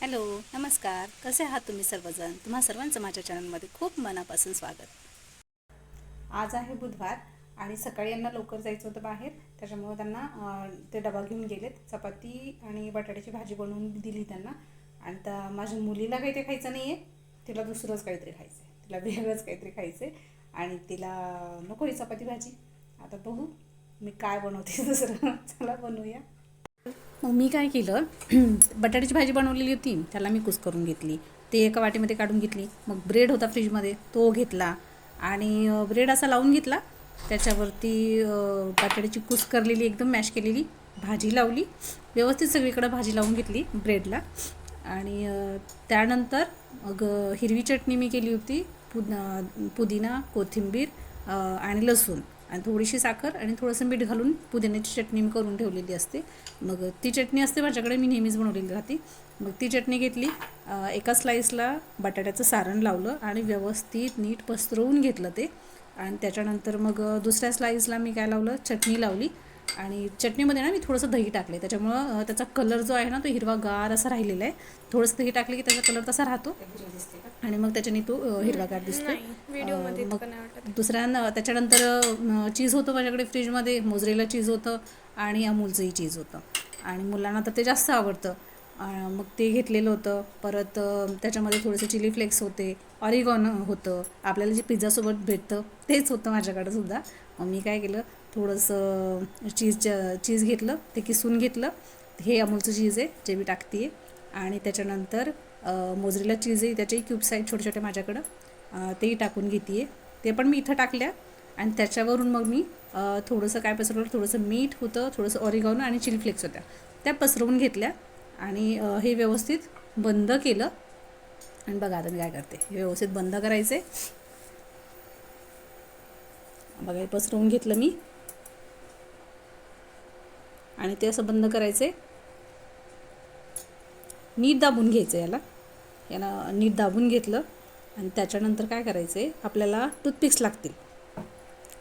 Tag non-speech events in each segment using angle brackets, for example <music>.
Hello नमस्कार. कसे आहात तुम्ही सर्वजण? तुम्हा सर्वांचं माझ्या चॅनलमध्ये खूप मनापासून स्वागत. आज आहे बुधवार आणि सकाळी यांना लवकर जायचं होतं बाहेर. त्याच्यामुळे त्यांना ते डबा घेऊन गेलेत. चपाती आणि बटाट्याची भाजी बनवून दिली त्यांना. आणि तर माझ्या मुलीला काही ते खायचं नाही आहे तिला दुसरंच काहीतरी खायचं आहे तिला वेगळंच काहीतरी खायचं आहे आणि तिला नको ही चपाती भाजी. आता बघू मी काय बनवते <laughs> दुसरं. चला बनवूया. मग मी काय केलं <clears throat> बटाट्याची भाजी बनवलेली होती त्याला मी कुस करून घेतली. ते एका वाटीमध्ये काढून घेतली. मग ब्रेड होता फ्रीजमध्ये तो घेतला आणि ब्रेड असा लावून घेतला. त्याच्यावरती बटाट्याची कुस करलेली एकदम मॅश केलेली भाजी लावली. व्यवस्थित सगळीकडं भाजी लावून घेतली ब्रेडला आणि त्यानंतर मग हिरवी चटणी मी केली होती पुद पुदिना कोथिंबीर आणि लसूण. आणि थोडीशी साखर आणि थोडंसं मीठ घालून पुदिन्याची चटणी मी करून ठेवलेली असते. मग ती चटणी असते माझ्याकडे मी नेहमीच बनवलेली राहते. मग ती चटणी घेतली. एका स्लाईसला बटाट्याचं सारण लावलं आणि व्यवस्थित नीट पसरवून घेतलं ते. आणि त्याच्यानंतर मग दुसऱ्या स्लाईसला मी काय लावलं? चटणी लावली. आणि चटणीमध्ये ना मी थोडंसं दही टाकले त्याच्यामुळं त्याचा कलर जो आहे ना तो हिरवा गार असा राहिलेला आहे. थोडंसं दही टाकले की त्याचा कलर तसा राहतो. आणि मग त्याच्याने तो हिरवागार दिसतो. दुसऱ्या त्याच्यानंतर चीज होतं माझ्याकडे फ्रीजमध्ये मोजरेला चीज होतं आणि अमूलचंही चीज होतं. आणि मुलांना तर ते जास्त आवडतं. मग ते घेतलेलं होतं. परत त्याच्यामध्ये थोडेसे चिली फ्लेक्स होते. ऑरिगॉन होतं. आपल्याला जे पिझ्झासोबत भेटतं तेच होतं माझ्याकडं सुद्धा. मग मी काय केलं थोडंसं चीज चीज घेतलं ते किसून घेतलं. हे अमूलचं चीज आहे जे मी टाकते आणि त्याच्यानंतर मोजरेला चीज आहे त्याचेही क्यूब्स आहेत छोटे छोटे माझ्याकडं. तेही टाकून घेते आहे ते पण मी इथं टाकल्या आणि त्याच्यावरून मग मी थोडंसं काय पसरवलं थोडंसं मीठ होतं थोडंसं ऑरिगॉनो आणि चिली फ्लेक्स होत्या. त्या पसरवून घेतल्या आणि हे व्यवस्थित बंद केलं. आणि बघा आता मी काय करते. हे व्यवस्थित बंद करायचे बघा हे पसरवून घेतलं मी. आणि ते असं बंद करायचे नीट दाबून घ्यायचं याला. याला नीट दाबून घेतलं आणि त्याच्यानंतर काय करायचं आहे आपल्याला टूथपिक्स लागतील.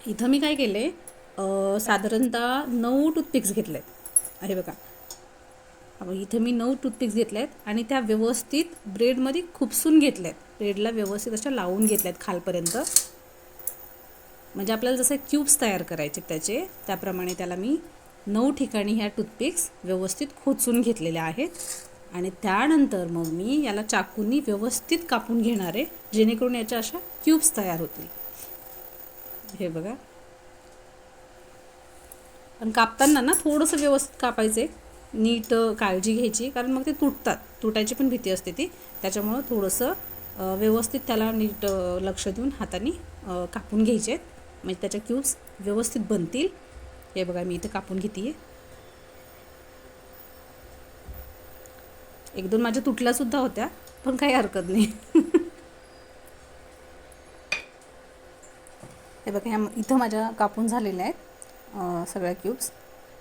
इथं मी काय केलं आहे साधारणतः नऊ टूथपिक्स घेतले आहेत अरे बघा इथे मी नऊ टूथपिक्स घेतले आहेत आणि त्या व्यवस्थित ब्रेडमध्ये खुपसून घेतल्या आहेत ब्रेडला व्यवस्थित अशा लावून घेतल्या आहेत खालपर्यंत. म्हणजे आपल्याला जसे क्यूब्स तयार करायचे त्याचे त्याप्रमाणे त्याला मी नऊ ठिकाणी ह्या टूथपिक्स व्यवस्थित खोचून घेतलेल्या आहेत. आणि त्यानंतर मग मी याला चाकूनी व्यवस्थित कापून घेणार आहे जेणेकरून याच्या अशा क्यूब्स तयार होतील. हे बघा. पण कापताना ना थोडंसं व्यवस्थित कापायचं आहे नीट काळजी घ्यायची कारण मग ते तुटतात. तुटायची पण भीती असते ती. त्याच्यामुळं थोडंसं व्यवस्थित त्याला नीट लक्ष देऊन हाताने कापून घ्यायचे आहेत म्हणजे त्याच्या क्यूब्स व्यवस्थित बनतील. हे बघा मी इथं कापून घेते आहे एक दोन माझ्या तुटल्यासुद्धा होत्या पण काही हरकत नाही. हे बघा ह्या इथं माझ्या कापून झालेल्या आहेत सगळ्या क्यूब्स.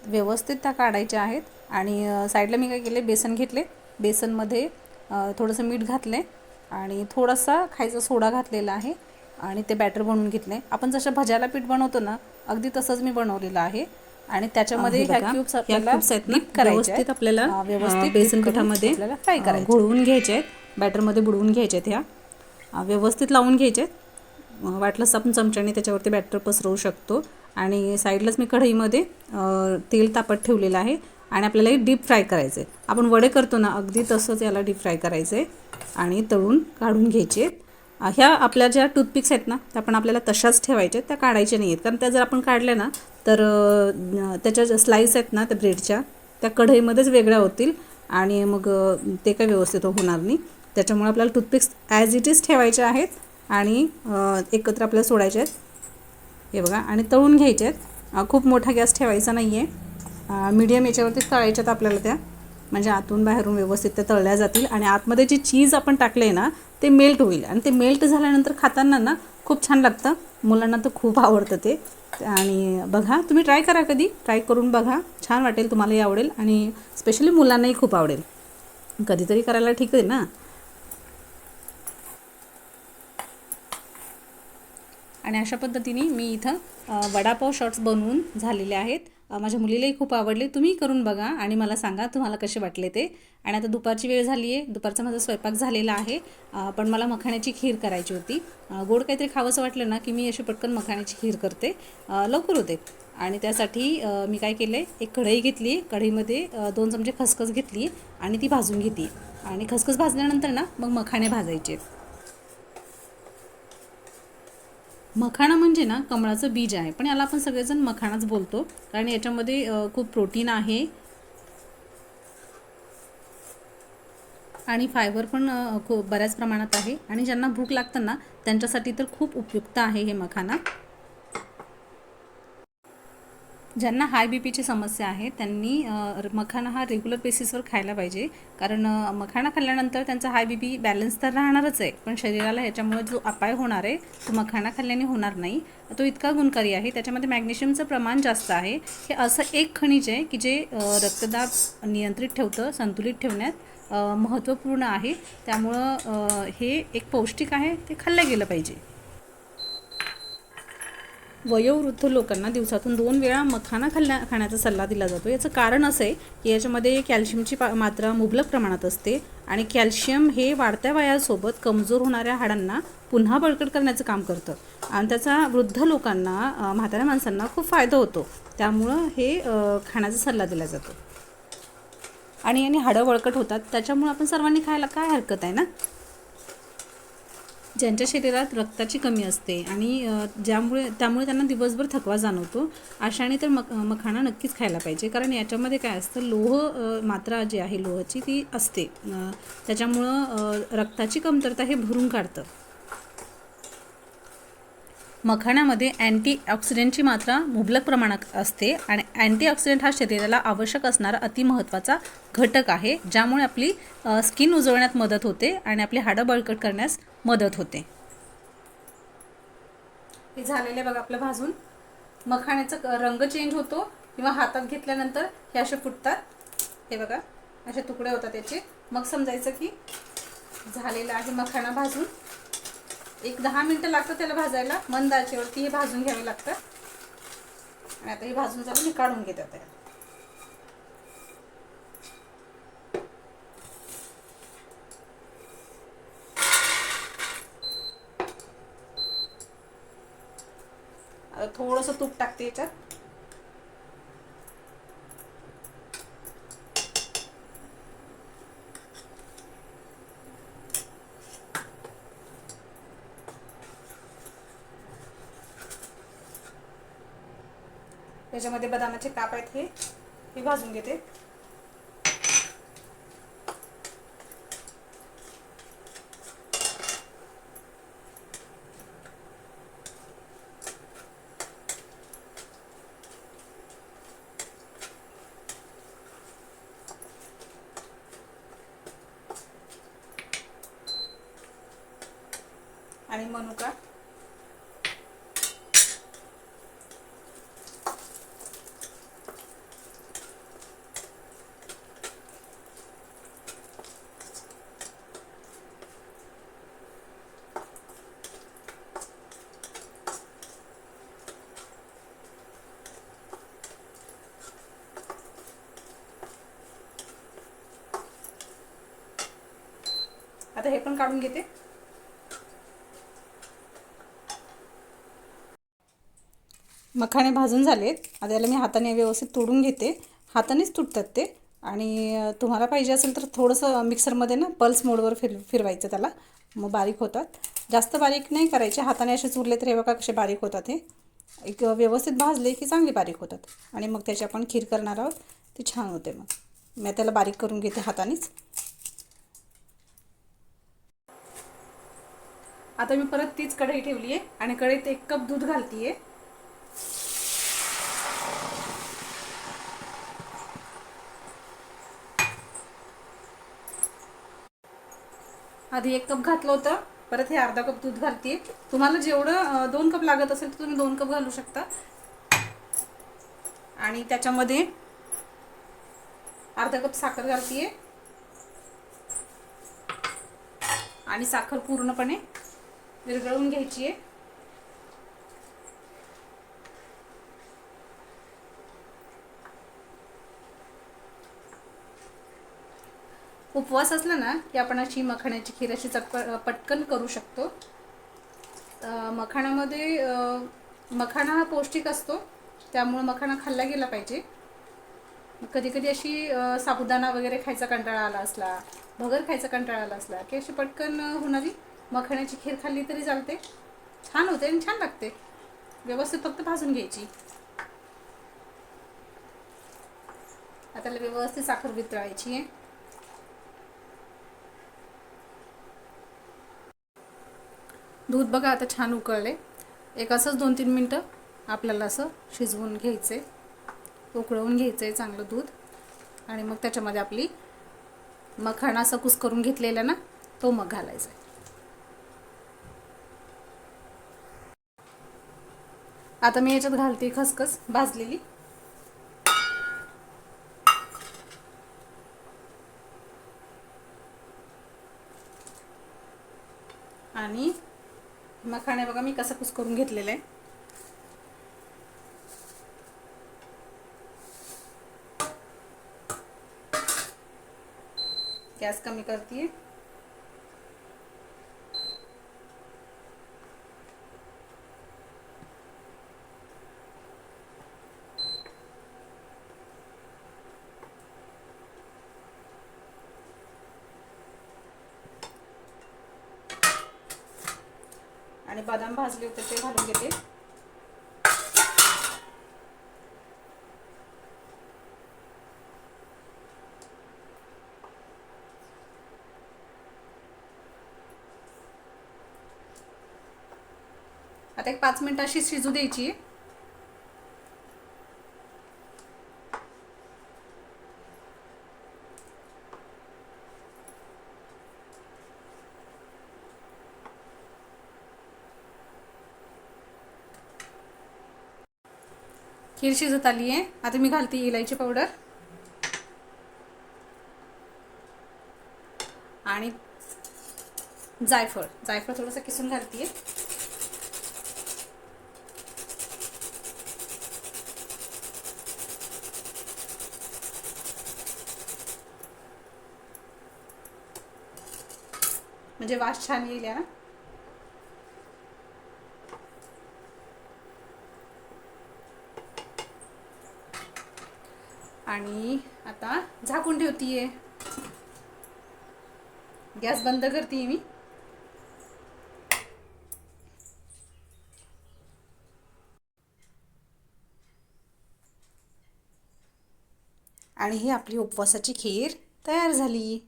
व्यवस्थित त्या काढायच्या आहेत आणि साईडला मी काय केले बेसन घेतले. बेसनमध्ये थोडंसं मीठ घातले आणि थोडासा खायचा सोडा घातलेला आहे आणि ते बॅटर बनवून घेतले आपण जसं भज्याला पीठ बनवतो ना अगदी तसंच मी बनवलेलं आहे. आणि त्याच्यामध्ये ह्या क्यूब्स आपल्याला आहेत ना व्यवस्थित. आपल्याला व्यवस्थित बेसन पिठामध्ये फ्राय करायचे घोळवून घ्यायचे आहेत बॅटरमध्ये बुडवून घ्यायचे आहेत ह्या. व्यवस्थित लावून घ्यायचे आहेत. वाटलंच आपण चमच्याने त्याच्यावरती बॅटर पसरवू शकतो. आणि साईडलाच मी कढईमध्ये तेल तापत ठेवलेलं आहे. आणि आपल्याला हे डीप फ्राय करायचं आहे आपण वडे करतो ना अगदी तसंच याला डीप फ्राय करायचं आहे आणि तळून काढून घ्यायचे ह्या आपल्या ज्या टूथपिक्स आहेत ना त्या पण आपल्याला तशाच ठेवायच्या त्या काढायच्या नाही आहेत कारण त्या जर आपण काढल्या ना तर त्याच्या ज्या स्लाईस आहेत ना त्या ब्रेडच्या त्या कढईमध्येच वेगळ्या होतील आणि मग ते काही व्यवस्थित होणार नाही. त्याच्यामुळे आपल्याला टूथपिक्स ॲज इट इज ठेवायच्या आहेत आणि एकत्र आपल्याला सोडायचे आहेत. हे बघा आणि तळून घ्यायचे आहेत. खूप मोठा गॅस ठेवायचा नाही आहे मीडियम याच्यावरती तळायच्यात आपल्याला त्या. म्हणजे आतून बाहेरून व्यवस्थित त्या तळल्या जातील आणि आतमध्ये जी चीज आपण टाकलं आहे ना ते मेल्ट होईल. आणि ते मेल्ट झाल्यानंतर खाताना ना खूप छान लागतं. मुलांना तर खूप आवडतं ते. आणि बघा तुम्ही ट्राय करा कधी. ट्राय करून बघा. छान वाटेल तुम्हालाही आवडेल आणि स्पेशली मुलांनाही खूप आवडेल. कधीतरी करायला ठीक आहे ना? आणि अशा पद्धतीने मी इथं वडापाव शॉर्ट्स बनवून झालेले आहेत. माझ्या मुलीलाही खूप आवडले. तुम्ही करून बघा आणि मला सांगा तुम्हाला कसे वाटले ते. आणि आता दुपारची वेळ झाली आहे. दुपारचा माझा स्वयंपाक झालेला आहे. पण मला मखाण्याची खीर करायची होती. गोड काहीतरी खावंसं वाटलं ना की मी अशी पटकन मखाण्याची खीर करते. लवकर होते. आणि त्यासाठी मी काय केलं आहे एक कढई घेतली. कढईमध्ये दोन चमचे खसखस घेतली आणि ती भाजून घेतली. आणि खसखस भाजल्यानंतर ना मग मखाणे भाजायचे. मखाणा म्हणजे ना कमळाचं बीज आहे. पण याला आपण सगळेजण मखाणाच बोलतो. कारण याच्यामध्ये खूप प्रोटीन आहे. आणि फायबर पण खूप बऱ्याच प्रमाणात आहे. आणि ज्यांना भूक लागतं ना त्यांच्यासाठी तर खूप उपयुक्त आहे हे मखाना ज्यांना हाय बी पीची समस्या आहे त्यांनी अ, मखाना हा रेग्युलर बेसिसवर खायला पाहिजे. कारण मखाणा मखाना खाल्ल्यानंतर त्यांचा हाय बी पी बॅलन्स तर राहणारच आहे पण शरीराला ह्याच्यामुळे जो अपाय होणार आहे तो मखाना खाल्ल्याने होणार नाही. तो इतका गुणकारी आहे त्याच्यामध्ये मॅग्नेशियमचं प्रमाण जास्त आहे. हे असं एक खनिज आहे की जे रक्तदाब नियंत्रित ठेवतं संतुलित ठेवण्यात महत्त्वपूर्ण आहे. त्यामुळं हे एक पौष्टिक आहे ते खाल्लं गेलं पाहिजे. वयोवृद्ध लोकांना दिवसातून दोन वेळा मखाना खाल्ल्या खाण्याचा सल्ला दिला जातो. याचं कारण असं आहे की याच्यामध्ये कॅल्शियमची पा मात्रा मुबलक प्रमाणात असते आणि कॅल्शियम हे वाढत्या वयासोबत कमजोर होणाऱ्या हाडांना पुन्हा बळकट करण्याचं काम करतं. आणि त्याचा वृद्ध लोकांना म्हाताऱ्या माणसांना खूप फायदा होतो. त्यामुळं हे खाण्याचा सल्ला दिला जातो. आणि याने हाडं बळकट होतात. त्याच्यामुळं आपण सर्वांनी खायला काय हरकत आहे ना? ज्यांच्या शरीरात रक्ताची कमी असते आणि ज्यामुळे त्यामुळे त्यांना दिवसभर थकवा जाणवतो. अशाने तर मख मखाणा नक्कीच खायला पाहिजे. कारण याच्यामध्ये काय असतं लोह मात्रा जी आहे लोहाची ती असते. त्याच्यामुळं रक्ताची कमतरता हे भरून काढतं. मखाण्यामध्ये अँटीऑक्सिडेंटची मात्रा मुबलक प्रमाणात असते आणि अँटीऑक्सिडेंट हा शरीराला आवश्यक असणारा अतिमहत्त्वाचा घटक आहे ज्यामुळे आपली स्किन उजळण्यात मदत होते आणि आपली हाडं बळकट करण्यास मदत होते. हे झालेले बघा आपलं भाजून. मखाण्याचा रंग चेंज होतो किंवा हातात घेतल्यानंतर हे असे फुटतात. हे बघा असे तुकडे होतात त्याचे मग समजायचं की झालेलं आहे मखाणा भाजून. एक दहा मिनटं लागतं त्याला भाजायला. मंद आचेवरती हे भाजून घ्यावे लागतं. आणि आता हे भाजून झालं मी काढून घेते आता. आता थोडंसं तूप टाकते याच्यात. त्याच्यामध्ये बदामाचे काप आहेत हे. हे भाजून घेते. आणि मनुका. आता हे पण काढून घेते. मखाणे भाजून झालेत. आता याला मी हाताने व्यवस्थित तोडून घेते. हातानेच तुटतात ते. आणि तुम्हाला पाहिजे असेल तर थोडंसं मिक्सरमध्ये ना पल्स मोडवर फिर फिरवायचं त्याला. मग बारीक होतात. जास्त बारीक नाही करायचे. हाताने असे चुरले तर हे बघा कसे बारीक होतात हे. एक व्यवस्थित भाजले की चांगले बारीक होतात. आणि मग त्याची आपण खीर करणार आहोत. ती छान होते मग. मी त्याला बारीक करून घेते हातानेच. आता मी परत तीच कढई ठेवली आहे आणि कढईत एक कप दूध घालतीये. आधी एक कप घातलं होतं परत हे अर्धा कप दूध घालते तुम्हाला जेवढं दोन कप लागत असेल तर तुम्ही दोन कप घालू शकता. आणि त्याच्यामध्ये अर्धा कप साखर घालतीये. आणि साखर पूर्णपणे विरघळून घ्यायची आहे. उपवास असला ना की आपण अशी मखाण्याची खीर अशी चटप पटकन करू शकतो. मखाणामध्ये मखाणा हा पौष्टिक असतो त्यामुळं मखाणा खाल्ला गेला पाहिजे. कधी कधी अशी साबुदाणा वगैरे खायचा कंटाळा आला असला भगर खायचा कंटाळा आला असला की अशी पटकन होणारी मखण्याची खीर खाल्ली तरी चालते. छान होते आणि छान लागते. व्यवस्थित फक्त भाजून घ्यायची. आता व्यवस्थित साखर वितळायची आहे. दूध बघा आता छान उकळले. एक असंच दोन तीन मिनटं आपल्याला असं शिजवून घ्यायचं आहे उकळवून घ्यायचं आहे चांगलं दूध. आणि मग त्याच्यामध्ये आपली मखाणा असं कुस करून घेतलेला ना तो मग घालायचा आहे आता मी याच्यात घालते खसखस भाजलेली. आणि मखाणे बघा मी कसं कुस करून घेतलेलं आहे. गॅस कमी करते बदाम भाजले होते ते घालून घेते. आता एक पाच मिनिट अशी शिजू द्यायची. खीर शिजत आली आहे आता मी घालते इलायची पावडर आणि जायफळ. जायफळ थोडंसं किसून घालते म्हणजे वास छान येईल ना आणि आता झाकून ठेवतीये. गॅस बंद करते मी. आणि ही आपली उपवासाची खीर तयार झाली.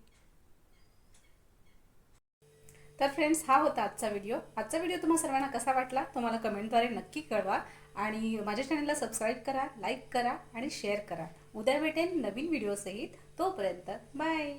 तर फ्रेंड्स हा होता आजचा व्हिडिओ. आजचा व्हिडिओ तुम्हाला सर्वांना कसा वाटला तुम्हाला कमेंटद्वारे नक्की कळवा. आणि माझ्या चॅनलला सबस्क्राईब करा लाईक करा आणि शेअर करा. उद्या भेटेन नवीन व्हिडिओसहित तोपर्यंत बाय